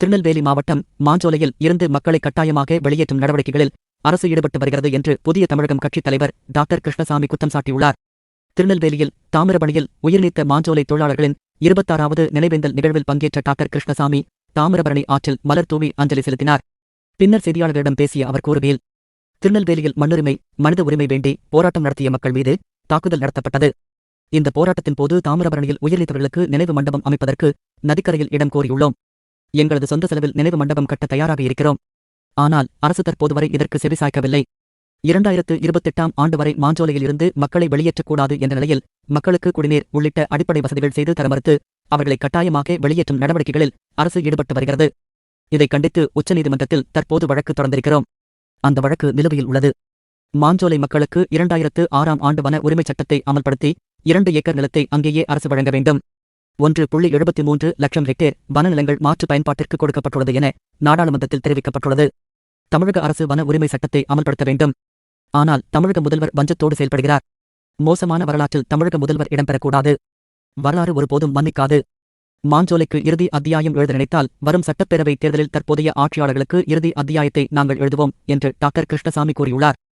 திருநெல்வேலி மாவட்டம் மாஞ்சோலையில் இருந்து மக்களை கட்டாயமாக வெளியேற்றும் நடவடிக்கைகளில் அரசு ஈடுபட்டு வருகிறது என்று புதிய தமிழகம் கட்சித் தலைவர் டாக்டர் கிருஷ்ணசாமி குற்றம் சாட்டியுள்ளார். திருநெல்வேலியில் தாமிரபரணியில் உயிர்நீத்த மாஞ்சோலை தொழிலாளர்களின் இருபத்தாறாவது நினைவேந்தல் நிகழ்வில் பங்கேற்ற டாக்டர் கிருஷ்ணசாமி தாமிரபரணி ஆற்றில் மலர் தூவி அஞ்சலி செலுத்தினார். பின்னர் செய்தியாளர்களிடம் பேசிய அவர் கூறுகையில் திருநெல்வேலியில் மண்ணுரிமை மனித உரிமை வேண்டி போராட்டம் நடத்திய மக்கள் மீது தாக்குதல் நடத்தப்பட்டது. இந்த போராட்டத்தின் போது தாமிரபரணியில் உயிர்நீத்தவர்களுக்கு நினைவு மண்டபம் அமைப்பதற்கு நதிக்கரையில் இடம் கோரியுள்ளோம். எங்களது சொந்த செலவில் நினைவு மண்டபம் கட்ட தயாராக இருக்கிறோம். ஆனால் அரசு தற்போது வரை இதற்கு செவிசாய்க்கவில்லை இரண்டாயிரத்து இருபத்தெட்டாம் ஆண்டு வரை மாஞ்சோலையில் இருந்து மக்களை வெளியேற்றக்கூடாது என்ற நிலையில் மக்களுக்கு குடிநீர் உள்ளிட்ட அடிப்படை வசதிகள் செய்து தர மறுத்து அவர்களை கட்டாயமாக வெளியேற்றும் நடவடிக்கைகளில் அரசு ஈடுபட்டு வருகிறது. இதைக் கண்டித்து உச்சநீதிமன்றத்தில் தற்போது வழக்கு தொடர்ந்திருக்கிறோம். அந்த வழக்கு நிலுவையில் உள்ளது. மாஞ்சோலை மக்களுக்கு இரண்டாயிரத்து ஆறாம் ஆண்டு வன உரிமைச் சட்டத்தை அமல்படுத்தி இரண்டு ஏக்கர் நிலத்தை அங்கேயே அரசு வழங்க வேண்டும். ஒன்று புள்ளி எழுபத்தி மூன்று லட்சம் ஹெக்டேர் வனநிலங்கள் மாற்று பயன்பாட்டிற்கு கொடுக்கப்பட்டுள்ளது என நாடாளுமன்றத்தில் தெரிவிக்கப்பட்டுள்ளது. தமிழக அரசு வன உரிமை சட்டத்தை அமல்படுத்த வேண்டும். ஆனால் தமிழக முதல்வர் வஞ்சத்தோடு செயல்படுகிறார். மோசமான வரலாற்றில் தமிழக முதல்வர் இடம்பெறக்கூடாது. வரலாறு ஒருபோதும் மன்னிக்காது. மாஞ்சோலைக்கு இறுதி அத்தியாயம் எழுத நினைத்தால் வரும் சட்டப்பேரவை தேர்தலில் தற்போதைய ஆட்சியாளர்களுக்கு இறுதி அத்தியாயத்தை நாங்கள் எழுதுவோம் என்று டாக்டர் கிருஷ்ணசாமி கூறியுள்ளார்.